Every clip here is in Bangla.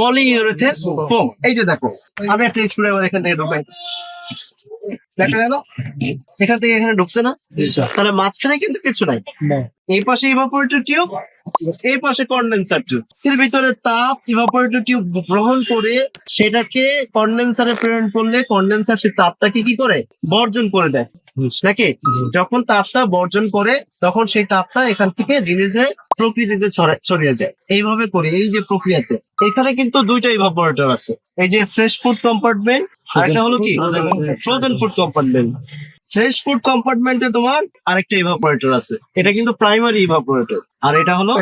পলিইউরেথেন ফোম এই যে দেখো আমি একটা ড্রাইভার এখান থেকে ঢুকাই। দেখা গেল? এখান থেকে এখানে ঢুকছে না? তাহলে মাঝখানে কিন্তু কিছু নাই। এই পাশে ইভাপোরেটর টিউব এই পাশে কন্ডেন্সার টিউব এর ভিতরে তাপ ইভাপোরেটর টিউব গ্রহণ করে সেটাকে কন্ডেন্সারে প্রেরণ করলে কন্ডেন্সার সেই তাপটাকে কি করে? বর্জন করে দেয়। নাকি? যখন তাপটা বর্জন করে তখন সেই তাপটা এখান থেকে রিলিজ হয়ে প্রকৃতিতে ছড়া- ছড়িয়ে যায়। এইভাবে করে এই যে প্রক্রিয়াতে। এখানে কিন্তু দুইটা ইভাপোরেটর আছে। এই যে ফ্রেশ ফুড কম্পার্টমেন্ট আর একটা হলো কি? Frozen food compartment fresh food কম্পার্টমেন্টে তোমার আরেকটা ইভাপোরেটর আছে। এটা কিন্তু প্রাইমারি ইভাপোরেটর আর এটা হলো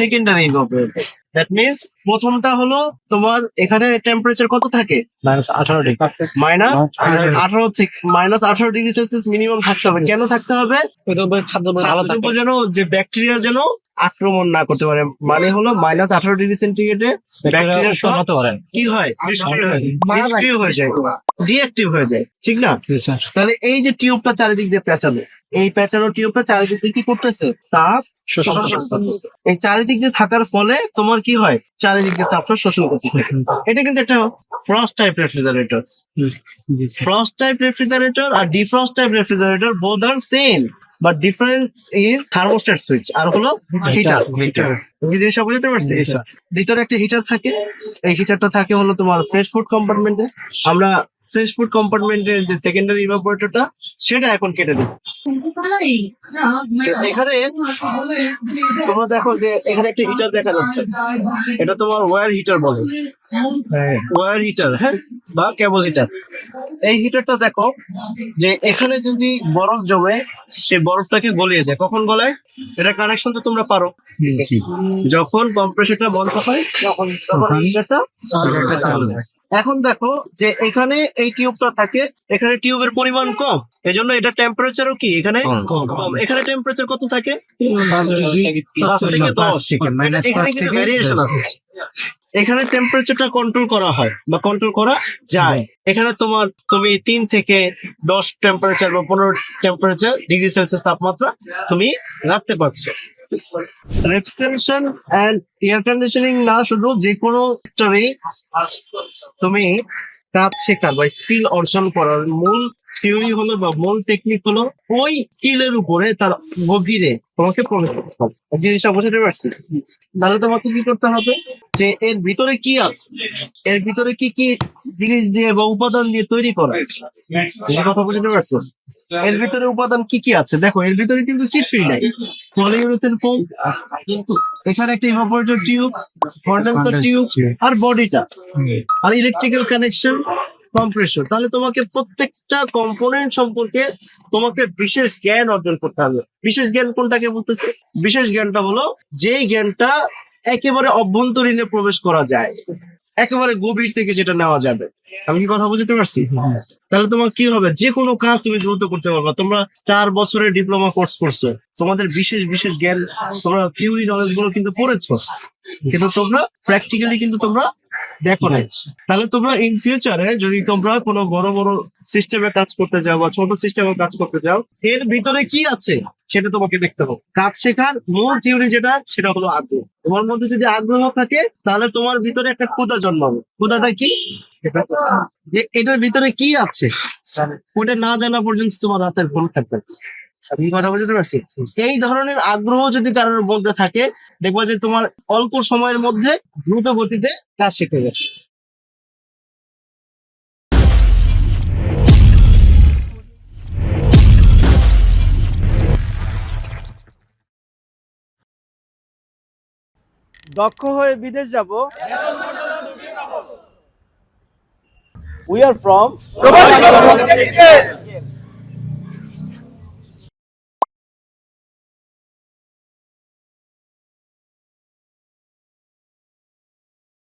সেকেন্ডারি ইভাপোরেটর দ্যাট মিনস প্রথমটা হলো তোমার এখানে টেম্পারেচার কত থাকে? মাইনাস আঠারো ডিগ্রি মাইনাস আঠারো থেকে মাইনাস আঠারো ডিগ্রি সেলসিয়াস মিনিমাম থাকতে হবে। কেন থাকতে হবে? খাদ্য যেন যে ব্যাকটেরিয়া যেন আক্রমণ না করতে পারে। মানে হলো মাইনাস আঠারো ডিগ্রি সেন্টিগ্রেডে ব্যাকটেরিয়া হতে পারেন কি হয়? নিষ্ক্রিয় হয়ে যায়। ডিঅ্যাক্টিভ হয়ে যায়। ঠিক না? তাহলে এই যে টিউবটা চারিদিক দিয়ে পেঁচানো এই পেঁচানো টিউবটা চারিদিক দিয়ে কি করতেছে? তাপ এই চারিদিক দিয়ে থাকার ফলে তোমার কি হয়? চারিদিক দিয়ে তাপটা শোষণ করতেছে। এটা কিন্তু একটা frost type refrigerator frost type refrigerator R defrost type refrigerator both R same but different is thermostat switch আর হলো হিটার তুমি জিনিসটা বুঝতে পারছি ভিতরে একটা হিটার থাকে এই হিটারটা থাকে হলো তোমার ফ্রেশ ফুড কম্পার্টমেন্টে আমরা ফ্রেশ ফুড কম্পার্টমেন্টের যে সেকেন্ডারি ইভাপোরেটরটা সেটা এখন কেটে দিই এখানে তোমরা দেখো যে এখানে একটা হিটার দেখা যাচ্ছে। এটা তোমার ওয়্যার হিটার বলে। ওয়্যার হিটার হ্যাঁ? বা কেবল হিটার এই হিটারটা দেখো যে এখানে যদি বরফ জমে সে বরফটাকে গলিয়ে দেয়। কখন গলায়? এটা কানেকশন তো তোমরা পারো। যখন কম্প্রেসারটা বন্ধ হয় তখন তখন হিটারটা চালু হয়। এখন দেখো যে এখানে এই টিউবটা থাকে এখানে টিউবের পরিমাণ কম। এজন্য এটা টেম্পারেচারও কি? এখানে কম এখানে টেম্পারেচার কত থাকে? পাঁচ থেকে দশ এখানে কিন্তু ভ্যারিয়েশন আছে। এখানে টেম্পারেচারটা কন্ট্রোল করা হয় বা কন্ট্রোল করা যায়। এখানে তোমার তুমি তিন থেকে দশ টেম্পারেচার বা পনেরো টেম্পারেচার ডিগ্রি সেলসিয়াস তাপমাত্রা তুমি রাখতে পারছ। রেফ্রিজারেশন এন্ড এয়ার কন্ডিশনিং না, শুধু যে কোনো সেক্টরে তুমি কাজ শেখার বা স্কিল অর্জন করার মূল থিওরি হলো বা মূল টেকনিক হলো ওই স্কিলের উপরে তার গভীরে তোমাকে প্রবেশ করতে হবে। জিনিসটা বোঝাতে পারছি? তাহলে তোমাকে কি করতে হবে? যে এর ভিতরে কি আছে? এর ভিতরে কি কি জিনিস দিয়ে বা উপাদান দিয়ে তৈরি করা? কথা বুঝতে পারছ? এর ভিতরে উপাদান কি কি আছে? দেখো, এর ভিতরে কিন্তু কিছুই নাই। পলিউরেথেন ফোম এখানে একটা ইভাপোরেটর টিউব কন্ডেন্সার টিউব আর বডিটা আর ইলেকট্রিক্যাল কানেকশন কম্প্রেসর তাহলে তোমাকে প্রত্যেকটা কম্পোনেন্ট সম্পর্কে তোমাকে বিশেষ জ্ঞান অর্জন করতে হবে। বিশেষ জ্ঞান কোনটাকে বলতেছে? বিশেষ জ্ঞানটা হলো যেই জ্ঞানটা একেবারে অভ্যন্তরীণে প্রবেশ করা যায়। একেবারে গভীর থেকে যেটা নেওয়া যাবে। আমি কি কথা বুঝতে পারছি? তাহলে তোমার কি হবে? যে কোনো কাজ তুমি দ্রুত করতে পারবে। তোমরা চার বছরের ডিপ্লোমা কোর্স করছ। তোমাদের বিশেষ বিশেষ জ্ঞান, তোমরা থিওরি নলেজগুলো কিন্তু পড়েছো। কিন্তু তোমরা প্র্যাকটিক্যালি কিন্তু তোমরা দেখো নাই। তাহলে তোমরা ইন ফিউচারে যদি তোমরা কোনো বড় বড় সিস্টেমে কাজ করতে যাও বা ছোট সিস্টেমে কাজ করতে যাও, এর ভিতরে কি আছে সেটা তোমাকে দেখতে হবে। কাজ শেখার মূল থিওরি যেটা, সেটা হলো আগ্রহ। তোমার মধ্যে যদি আগ্রহ থাকে, তাহলে তোমার ভিতরে একটা ক্ষুদা জন্মাবে। ক্ষুদাটা কি? এটার ভিতরে কি আছে? ওটা না জানা পর্যন্ত তোমার রাতের ঘুম থাকবে আমি কথা বুঝতে পারছি? এই ধরনের আগ্রহ যদি কারোর মধ্যে থাকে দেখবা যে তোমার অল্প সময়ের মধ্যে দ্রুত গতিতে কাজ শিখে গেছে। দক্ষ হয়ে বিদেশ যাব? We are from